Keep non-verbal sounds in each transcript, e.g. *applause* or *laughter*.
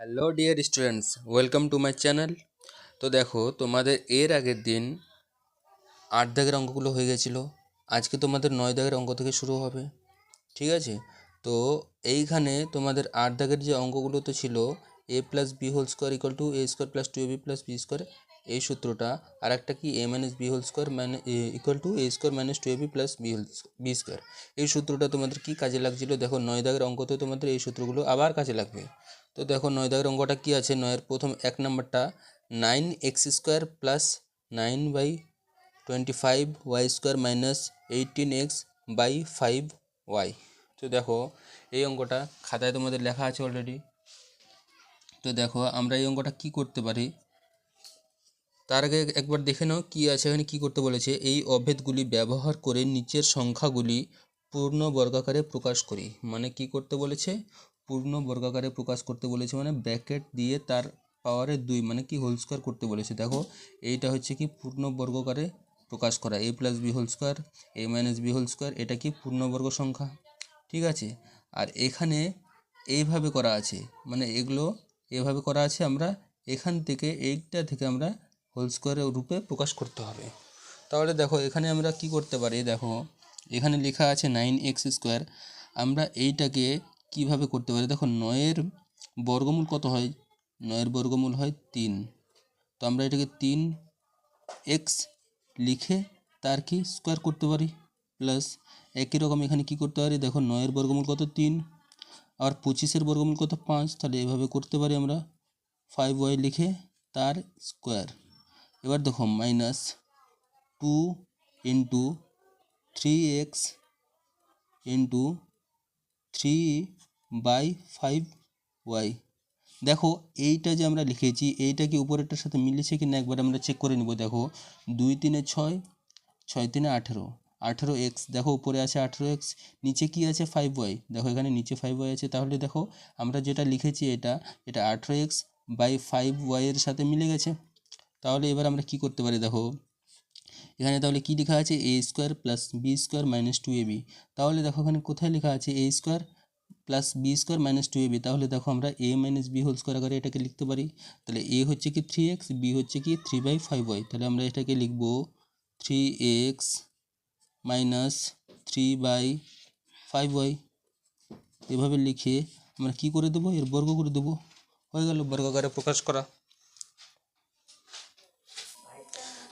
Hello dear students, welcome to my channel. তো দেখো, তোমাদের এর আগের দিন আট দাগের অঙ্কগুলো হয়ে গেছিল। আজকে তোমাদের নয় দাগের অঙ্ক থেকে শুরু হবে। ঠিক আছে? তো এইখানে তোমাদের আট দাগের যে অঙ্কগুলো তো ছিল, A plus B whole square equal to A square plus two A B plus B square এই সূত্রটা আর একটা কি A minus B whole square মানে equal to A square minus two A B plus B whole B square এই সূত্রটা তোমাদের কি কাজে লাগছিল? দেখো, নয় দাগের অঙ্কতে তোমাদের এই সূত্রগুলো আবার কাজে লাগবে। তো দেখো, নয় দাগের অঙ্কটা কী আছে? নয়ের প্রথম এক নম্বরটা nine x square plus nine by twenty five y square minus eighteen x by five y তো দেখো, এই অঙ্কটা খাতায় তোমাদের লেখা আছে অলরেডি তো দেখো, আমরা এই অঙ্কটা কি করতে পারি? তার আগে একবার দেখে নাও কি আছে এখানে কি করতে বলেছে। এই অভেদগুলি ব্যবহার করে নিচের সংখ্যাগুলি পূর্ণ বর্গাকারে প্রকাশ করি। মানে কি করতে বলেছে? পূর্ণ বর্গাকারে প্রকাশ করতে বলেছে মানে ব্র্যাকেট দিয়ে তার পাওয়ারে দুই মানে কি হোল স্কোয়ার করতে বলেছে। দেখো, এইটা হচ্ছে কি পূর্ণ বর্গকারে প্রকাশ করা। A plus b whole square a minus b whole square এটা কি পূর্ণবর্গ সংখ্যা? ঠিক আছে? আর এখানে এইভাবে করা আছে। মানে এগুলো এভাবে করা আছে, আমরা এখান থেকে এইটা থেকে আমরা হোল স্কোয়ারের রূপে প্রকাশ করতে হবে। তাহলে দেখো, এখানে আমরা কি করতে পারি? দেখো, এখানে লেখা আছে নাইন এক্স স্কোয়ার আমরা এইটাকে কীভাবে করতে পারি? দেখো, নয়ের বর্গমূল কত হয়? নয়ের বর্গমূল হয় তিন। তো আমরা এটাকে তিন এক্স লিখে তার কি স্কোয়ার করতে পারি? প্লাস একই রকম এখানে কি করতে পারি? দেখো, নয়ের বর্গমূল কত তিন, আর পঁচিশের বর্গমূল কত পাঁচ। তাহলে এভাবে করতে পারি আমরা। ফাইভ ওয়াই লিখে তার স্কোয়ার এবার দেখো minus two into three x into three by five y দেখো এইটা যে আমরা লিখেছি, এইটা কি উপরেরটার সাথে মিলেছে কি না একবার আমরা চেক করে নিব। দেখো দুই তিনে ছয় ছয় তিনে আঠেরো আঠেরো এক্স দেখো উপরে আছে আঠেরো এক্স নিচে কি আছে ফাইভ ওয়াই দেখো এখানে নিচে ফাইভ ওয়াই আছে, তাহলে দেখো আমরা যেটা লিখেছি এটা এটা আঠেরো এক্স বাই ফাইভ ওয়াইয়ের সাথে মিলে গেছে। তাহলে এবার আমরা কি করতে পারি দেখো? এখানে তাহলে কি লেখা আছে? A square plus b square minus two a b তাহলে দেখো এখানে কোথায় লেখা আছে? A square plus b square minus two a b তাহলে দেখো আমরা a minus b whole square আকারে এটাকে লিখতে পারি। তাহলে এ হচ্ছে কি থ্রি এক্স বি হচ্ছে কি থ্রি বাই ফাইভ ওয়াই তাহলে আমরা এটাকে লিখব three x minus three by five y এভাবে লিখে আমরা কি করে দেবো? এর বর্গ করে দেবো। হয়ে গেল বর্গাকারে প্রকাশ করা।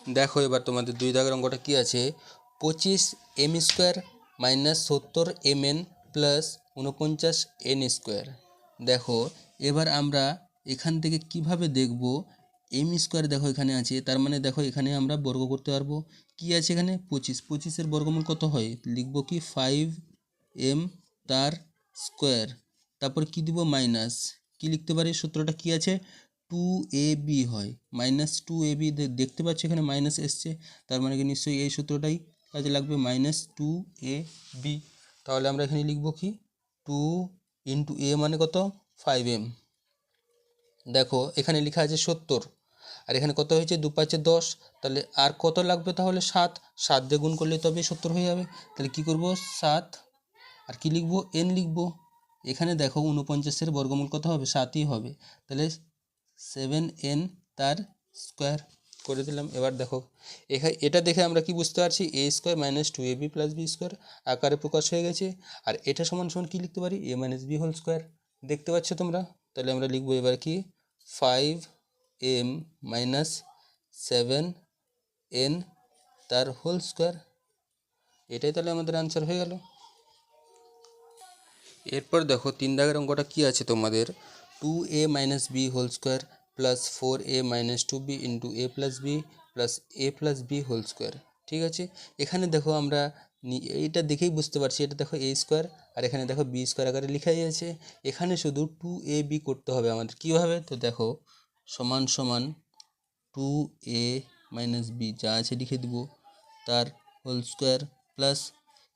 দেখো এবার তোমাদের দুই দাগের অঙ্কটা কী আছে? পঁচিশ এম স্কোয়ার মাইনাস সত্তর এম এন প্লাস উনপঞ্চাশ এন স্কোয়ার। দেখো, এবার আমরা এখান থেকে কীভাবে দেখব? এম স্কোয়ার দেখো এখানে আছে, তার মানে দেখো এখানে আমরা বর্গ করতে পারব। কি আছে এখানে? পঁচিশ। পঁচিশের বর্গমূল কত হয়? লিখব কি? ফাইভ এম তার স্কোয়ার। তারপর কি দিব? মাইনাস। কি লিখতে পারি? সূত্রটা কি আছে? টু এ বি হয়। মাইনাস টু এ বি দেখতে পাচ্ছ এখানে মাইনাস এসছে। তার মানে কি নিশ্চয়ই এই সূত্রটাই কাজে লাগবে। মাইনাস টু এ বি তাহলে আমরা এখানে লিখব কি? টু ইন্টু এ মানে কত? ফাইভ এম দেখো, এখানে লেখা আছে সত্তর। আর এখানে কত হয়েছে? দু পাঁচে দশ। তাহলে আর কত লাগবে তাহলে? সাত। সাত দিয়ে গুণ করলে তবে সত্তর হয়ে যাবে। তাহলে কি করব? সাত। আর কি লিখব? এন লিখব। এখানে দেখো উনপঞ্চাশের বর্গমূল কত হবে? সাতই হবে। তাহলে সেভেন এন তার স্কোয়ার করে দিলাম। এবার দেখো এখানে এটা দেখে আমরা কি বুঝতে পারছি? A square minus two a b plus b square আকারে প্রকাশ হয়ে গেছে। আর এটা সমান সমান কী লিখতে পারি? A minus b whole square. দেখতে পাচ্ছ তোমরা? তাহলে আমরা লিখব এবার কি? Five m minus seven n তার হোল স্কোয়ার। এটাই তাহলে আমাদের আনসার হয়ে গেল। এরপর দেখো, তিন দাগের অঙ্কটা কী আছে তোমাদের? Two a minus b whole square plus four a minus two b into a plus b plus a plus b whole square ঠিক আছে? এখানে দেখো আমরা এইটা দেখেই বুঝতে পারছি, এটা দেখো এ স্কোয়ার আর এখানে দেখো বি স্কোয়ার আকারে লেখাই আছে। এখানে শুধু টু এ বি করতে হবে আমাদের। কীভাবে? তো দেখো, সমান সমান টু এ মাইনাস বি যা আছে লিখে দেবো, তার হোল স্কোয়ার প্লাস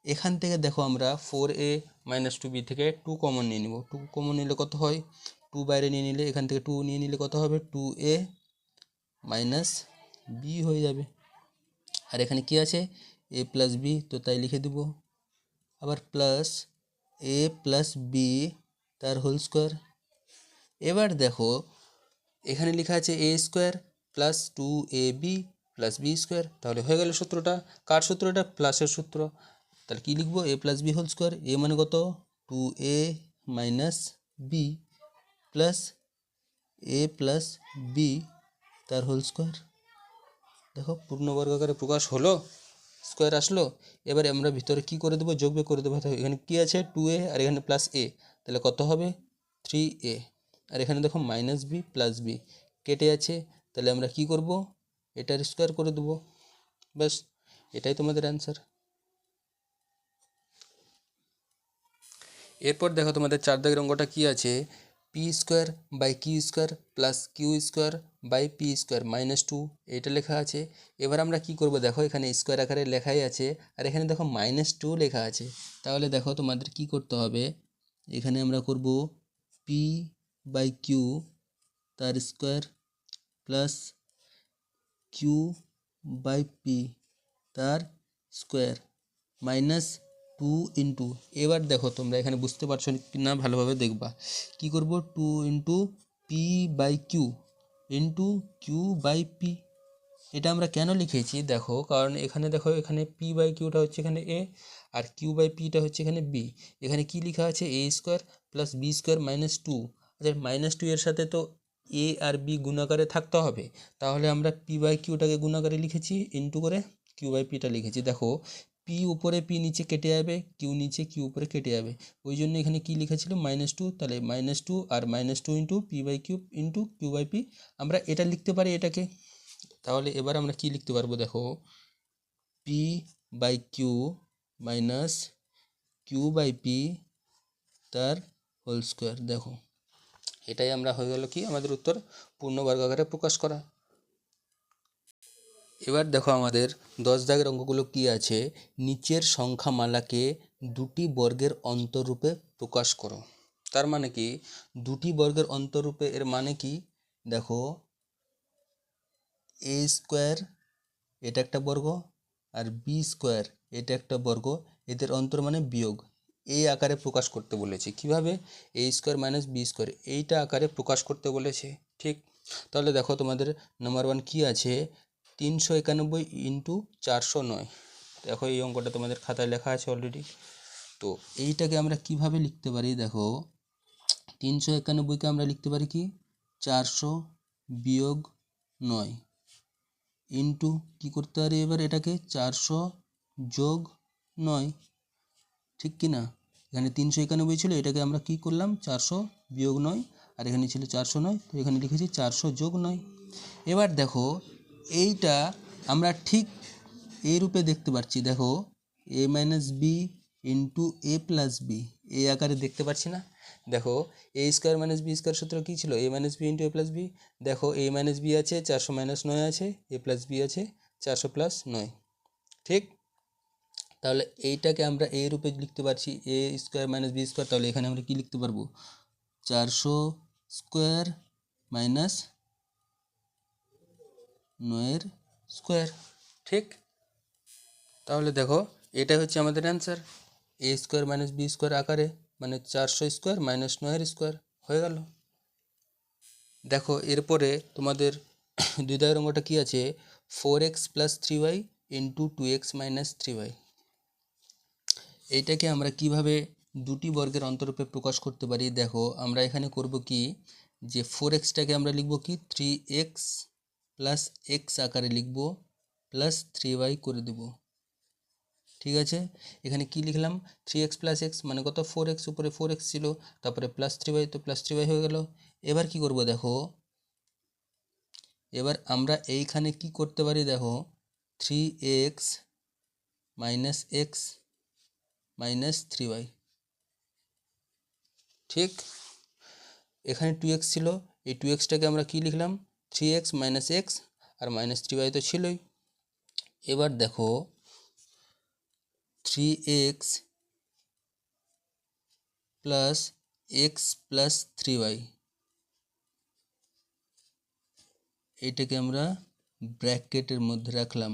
এখান থেকে দেখো আমরা four a minus two b থেকে টু কমন নিয়ে নিব। টু কমন নিলে কত হয়? টু বাইরে নিয়ে নিলে, এখান থেকে টু নিয়ে নিলে কত হবে? টু এ মাইনাস বি হয়ে যাবে। আর এখানে কি আছে? এ প্লাস বি তো তাই লিখে দেব। আবার প্লাস এ প্লাস বি তার হোল স্কোয়ার এবার দেখো, এখানে লেখা আছে a square plus two a b plus b square তাহলে হয়ে গেল সূত্রটা। কার সূত্র প্লাসের সূত্র। তাহলে কী লিখব? A plus b whole square a মানে কত? Two a minus b plus a plus b তার হোল স্কোয়ার দেখো পূর্ণবর্গ আকারে প্রকাশ হলো স্কোয়ার আসলো, এবারে আমরা ভিতরে কি করে দেবো? যোগ করে দেবো। এখানে কি আছে? টু এ আর এখানে প্লাস এ তাহলে কত হবে? থ্রি এ আর এখানে দেখো মাইনাস বি প্লাস বি কেটে আছে। তাহলে আমরা কি করব? এটার স্কোয়ার করে দেবো। ব্যাস, এটাই তোমাদের অ্যান্সার এরপর দেখো, তোমাদের চার দাগের অঙ্কটা কি আছে? P square by q square plus q square by p square minus two, এটা লেখা আছে। এবার আমরা কি করব? দেখো, এখানে স্কোয়ার আকারে লেখাই আছে আর এখানে দেখো মাইনাস টু লেখা আছে। তাহলে দেখো তোমাদের কি করতে হবে? এখানে আমরা করব পি বাই কিউ তার square plus q by p তার স্কোয়ার মাইনাস টু ইন্টু, এবার দেখো তোমরা এখানে বুঝতে পারছ কি না ভালোভাবে দেখবা। কি করব? Two into p by q into q by p. এটা আমরা কেন লিখেছি? দেখো, কারণ এখানে দেখো, এখানে পি বাই কিউটা হচ্ছে এখানে এ, আর কিউ বাই পিটা হচ্ছে এখানে বি। এখানে কি লেখা আছে? A square plus b square minus two. আচ্ছা মাইনাস টু এর সাথে তো এ আর বি গুণাকারে থাকতে হবে। তাহলে আমরা পি বাই কিউটাকে গুণাকারে লিখেছি, ইন্টু করে কিউ বাই পিটা লিখেছি। দেখো পি উপরে পি নিচে কেটে যাবে কিউ নিচে কিউ উপরে কেটে যাবে। ওই জন্য এখানে কি লিখেছিল মাইনাস টু তাহলে minus two R minus two into p by q into q by p আমরা এটা লিখতে পারি এটাকে। তাহলে এবার আমরা কি লিখতে পারব? দেখো p by q minus q by p তার হোল স্কোয়ার দেখো, এটাই আমরা হয়ে গেল কি? আমাদের উত্তর পূর্ণবর্গ আকারে প্রকাশ করা। এবার দেখো আমাদের দশ দাগের অঙ্কগুলো কি আছে? নিচের সংখ্যামালাকে দুটি বর্গের অন্তরূপে প্রকাশ করো। তার মানে কি? দুটি বর্গের অন্তরূপে এর মানে কি? দেখো, এ স্কোয়ার এটা একটা বর্গ আর বি স্কোয়ার এটা একটা বর্গ। এদের অন্তর মানে বিয়োগ। এই আকারে প্রকাশ করতে বলেছে। কীভাবে? A square minus b square. এইটা আকারে প্রকাশ করতে বলেছে। ঠিক? তাহলে দেখো তোমাদের নাম্বার ওয়ান কী আছে? তিনশো একানব্বই ইন্টু চারশো নয়। দেখো এই অঙ্কটা তোমাদের খাতায় লেখা আছে অলরেডি তো এইটাকে আমরা কীভাবে লিখতে পারি? দেখো, তিনশো একানব্বইকে আমরা লিখতে পারি কি? চারশো বিয়োগ নয়। ইন্টু কী করতে পারি এবার এটাকে? চারশো যোগ নয়। ঠিক কি না? এখানে তিনশো একানব্বই ছিল, এটাকে আমরা কি করলাম? চারশো বিয়োগ নয়। আর এখানে ছিল চারশো নয়, তো এখানে লিখেছি চারশো যোগ নয়। এবার দেখো এইটা আমরা ঠিক এই রূপে দেখতে পাচ্ছি দেখো, a minus b into a plus b এই আকারে দেখতে পাচ্ছি না? দেখো a square minus b square সূত্র কী ছিল? A minus b into a plus b দেখো এ মাইনাস বি আছে, চারশো মাইনাস নয় আছে এ প্লাস বি আছে, চারশো প্লাস নয়। ঠিক? তাহলে এইটাকে আমরা এই রূপে লিখতে পারছি a square minus b square তাহলে এখানে আমরা কী লিখতে পারব? চারশো স্কোয়ার মাইনাস নয়ের স্কোয়ার, ঠিক? তাহলে দেখো এটা হচ্ছে আমাদের answer. A square minus b square আকারে মানে চারশো স্কোয়ার মাইনাস নয়ের স্কোয়ার হয়ে গেল। দেখো, এরপরে তোমাদের *coughs* দাগের অঙ্কটা কী আছে? Four x plus three y into two x minus three y. এইটাকে আমরা কীভাবে দুটি বর্গের অন্তরূপে প্রকাশ করতে পারি? দেখো, আমরা এখানে করব কি? যে ফোর এক্সটাকে আমরা লিখব কি? থ্রি এক্স প্লাস এক্স আকারে লিখব প্লাস থ্রি ওয়াই করে দেব। ঠিক আছে? এখানে কি লিখলাম? থ্রি এক্স প্লাস এক্স মানে কত? ফোর এক্স উপরে ফোর এক্স ছিল, তারপরে প্লাস থ্রি ওয়াই তো প্লাস থ্রি ওয়াই হয়ে গেল। এবার কি করব দেখো? এবার আমরা এইখানে কি করতে পারি দেখো? Three x minus x minus three y ঠিক? এখানে টু এক্স ছিল, এই টু এক্সটাকে আমরা কি লিখলাম? থ্রি এক্স মাইনাস এক্স আর মাইনাস থ্রি ওয়াই তো ছিলই। এবার দেখো three x plus x plus three y এইটাকে আমরা ব্র্যাকেটের মধ্যে রাখলাম,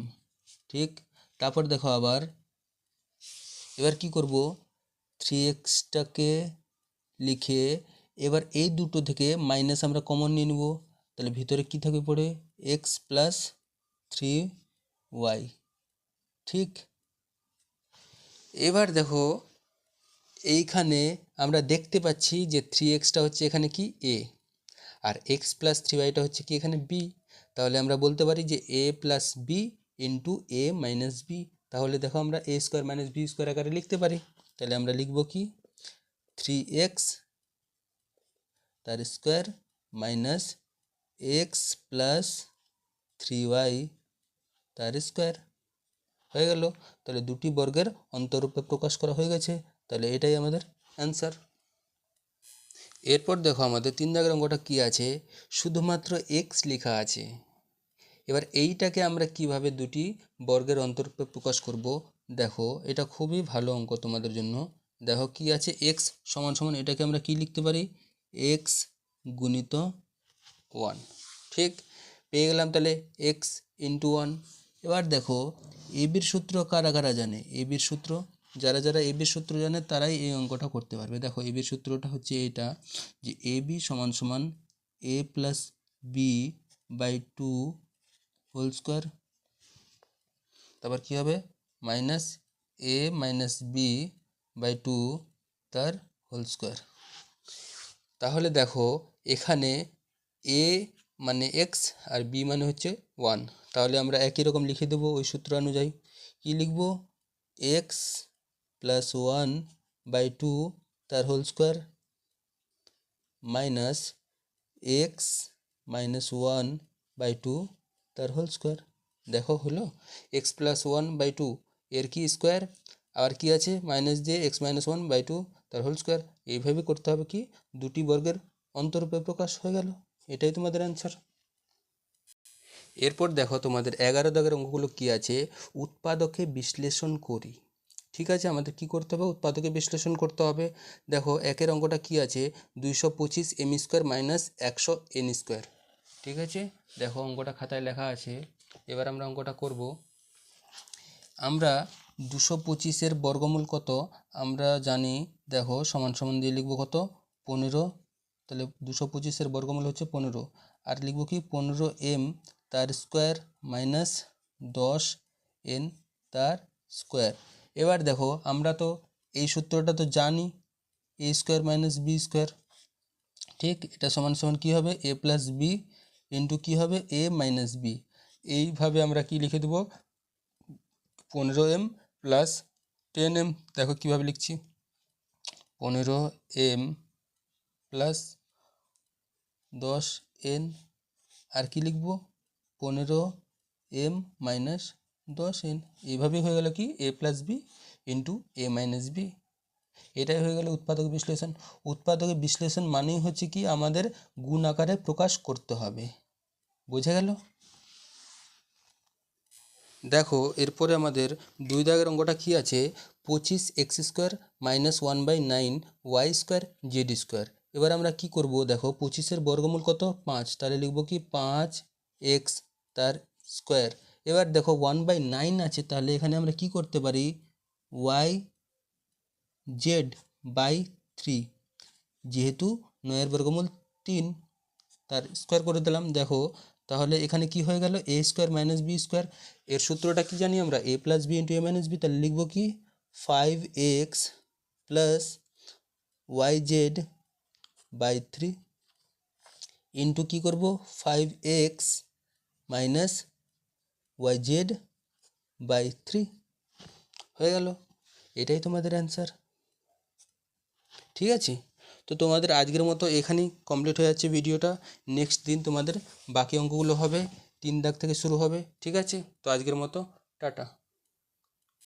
ঠিক? তারপর দেখো আবার, এবার কি করব? থ্রি এক্সটাকে লিখে এবার এই দুটো থেকে মাইনাস আমরা কমন নিয়ে নেব। তাহলে ভিতরে কী থাকবে পড়ে? এক্স প্লাস থ্রি ওয়াই ঠিক? এবার দেখো, এইখানে আমরা দেখতে পাচ্ছি যে থ্রি এক্সটা হচ্ছে এখানে কি? এ আর এক্স প্লাস থ্রি ওয়াইটা হচ্ছে কি এখানে বি তাহলে আমরা বলতে পারি যে a plus b into a minus b তাহলে দেখো আমরা a square minus b square আকারে লিখতে পারি। তাহলে আমরা লিখব কি? থ্রি এক্স তার square minus x plus three y তার স্কোয়ার হয়ে গেল। তাহলে দুটি বর্গের অন্তরূপে প্রকাশ করা হয়ে গেছে। তাহলে এটাই আমাদের অ্যান্সার এরপর দেখো আমাদের তিন অঙ্কটা কী আছে? শুধুমাত্র এক্স লেখা আছে। এবার এইটাকে আমরা কীভাবে দুটি বর্গের অন্তরূপে প্রকাশ করব? দেখো, এটা খুবই ভালো অঙ্ক তোমাদের জন্য। দেখো কি আছে? এক্স সমান সমান এটাকে আমরা কি লিখতে পারি? এক্স গুণিত ওয়ান ঠিক? পেয়ে গেলাম তাহলে এক্স ইন্টু ওয়ান এবার দেখো এবির সূত্র কারা কারা জানে? এবির সূত্র, যারা যারা এবির সূত্র জানে, তারাই এই অঙ্কটা করতে পারবে। দেখো এবির সূত্রটা হচ্ছে এটা, যে এ বি সমান সমান a plus b by two whole square তারপর কী হবে? Minus a minus b by two তার হোল স্কোয়ার তাহলে দেখো, এখানে এ মানে এক্স আর বি মানে হচ্ছে ওয়ান তাহলে আমরা একই রকম লিখে দেবো ওই সূত্র অনুযায়ী। কী লিখব? X plus one by two তার whole square minus x minus one by two তার হোল স্কোয়ার দেখো, হলো? X plus one by two এর কি স্কোয়ার আর কি আছে? মাইনাস দিয়ে x minus one by two তার হোল স্কোয়ার এইভাবে করতে হবে কি? দুটি বর্গের অন্তরূপে প্রকাশ হয়ে গেল। এটাই তোমাদের অ্যান্সার এরপর দেখো তোমাদের এগারো দাগের অঙ্কগুলো কি আছে? উৎপাদকে বিশ্লেষণ করি। ঠিক আছে, আমাদের কি করতে হবে? উৎপাদকে বিশ্লেষণ করতে হবে। দেখো, একের অঙ্কটা কি আছে? দুইশো পঁচিশ এম স্কোয়ার মাইনাস একশো এন স্কোয়ার ঠিক আছে? দেখো, অঙ্কটা খাতায় লেখা আছে। এবার আমরা অঙ্কটা করব। আমরা দুশো পঁচিশের বর্গমূল কত? আমরা জানি, দেখো, সমান সমান দিয়ে লিখব কত? পনেরো তাহলে দুশো পঁচিশের বর্গমূল হচ্ছে পনেরো। আর লিখব কি? পনেরো এম তার স্কোয়ার মাইনাস দশ এন তার স্কোয়ার। এবার দেখো, আমরা তো এই সূত্রটা তো জানি, a square minus b square. ঠিক, এটা সমান সমান কী হবে? এ প্লাস বি ইন্টু কী হবে? A minus b. এইভাবে আমরা কি লিখে দেবো? পনেরো এম প্লাস টেন এম। দেখো কীভাবে লিখছি। পনেরো এম প্লাস দশ এন, আর কি লিখব? পনেরো এম মাইনাস দশ এন। এইভাবেই হয়ে গেল কি? A plus b into a minus b. এটাই হয়ে গেল উৎপাদক বিশ্লেষণ। উৎপাদকের বিশ্লেষণ মানেই হচ্ছে কি? আমাদের গুণ আকারে প্রকাশ করতে হবে। বোঝা গেল? দেখো, এরপরে আমাদের দুই দাগের অঙ্কটা কী আছে? পঁচিশ x square minus one by nine y square z square. এবার আমরা কি করব? দেখো, পঁচিশের বর্গমূল কত? পাঁচ। তাহলে লিখব কি? পাঁচ এক্স তার স্কোয়ার। এবার দেখো, ওয়ান বাই নাইন আছে, তাহলে এখানে আমরা কি করতে পারি? Y z by three. যেহেতু নয়ের বর্গমূল তিন, তার স্কোয়ার করে দিলাম। দেখো, তাহলে এখানে কি হয়ে গেল? A square minus b square. এর সূত্রটা কি জানি আমরা? A plus b into a minus b, তাহলে লিখব কি? Five x plus y z by three into কী করব? Five x minus y z by three হয়ে গেল। এটাই তোমাদের অ্যান্সার ঠিক আছে? তো তোমাদের আজকের মতো এখানেই কমপ্লিট হয়ে যাচ্ছে ভিডিওটা। নেক্সট দিন তোমাদের বাকি অঙ্কগুলো হবে। তিন দাগ থেকে শুরু হবে। ঠিক আছে? তো আজকের মতো, টাটা।